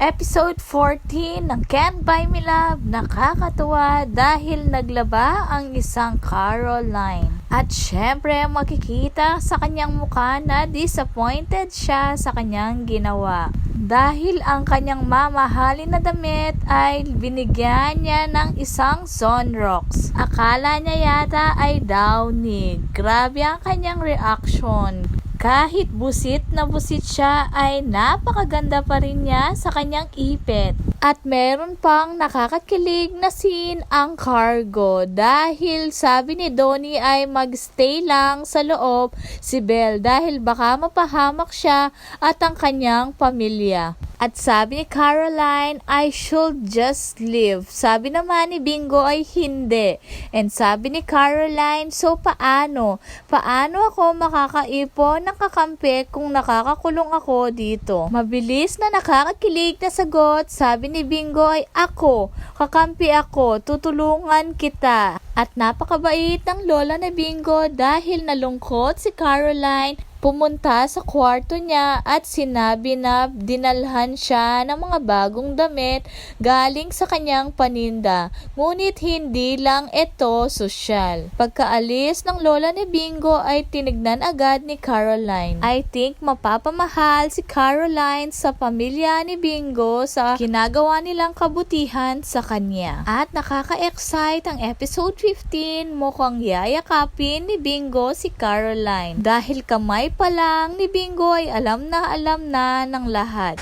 Episode 14 ng Can't Buy Me Love nakakatuwa dahil naglaba ang isang Caroline. At syempre makikita sa kanyang mukha na disappointed siya sa kanyang ginawa. Dahil ang kanyang mamahalin na damit ay binigyan niya ng isang sunrocks. Akala niya yata ay downy. Grabe ang kanyang reaction. Kahit busit na busit siya ay napakaganda pa rin niya sa kanyang ipit. At meron pang nakakakilig na scene ang cargo dahil sabi ni Donnie ay magstay lang sa loob si Belle dahil baka mapahamak siya at ang kanyang pamilya. At sabi ni Caroline, I should just leave. Sabi naman ni Bingo ay hindi. And sabi ni Caroline, so paano? Paano ako makakaipon ng kakampi kung nakakakulong ako dito? Mabilis na nakakakilig na sagot, sabi ni Bingo ay ako. Kakampi ako, tutulungan kita. At napakabait ng lola na Bingo dahil nalungkot si Caroline pumunta sa kwarto niya at sinabi na dinalhan siya ng mga bagong damit galing sa kanyang paninda. Ngunit hindi lang ito sosyal. Pagkaalis ng lola ni Bingo ay tinignan agad ni Caroline. I think mapapamahal si Caroline sa pamilya ni Bingo sa ginagawa nilang kabutihan sa kanya. At nakaka-excite ang episode 15 mukhang yayakapin ni Bingo si Caroline dahil kamay pa lang ni Bingo ay alam na alam na ng lahat.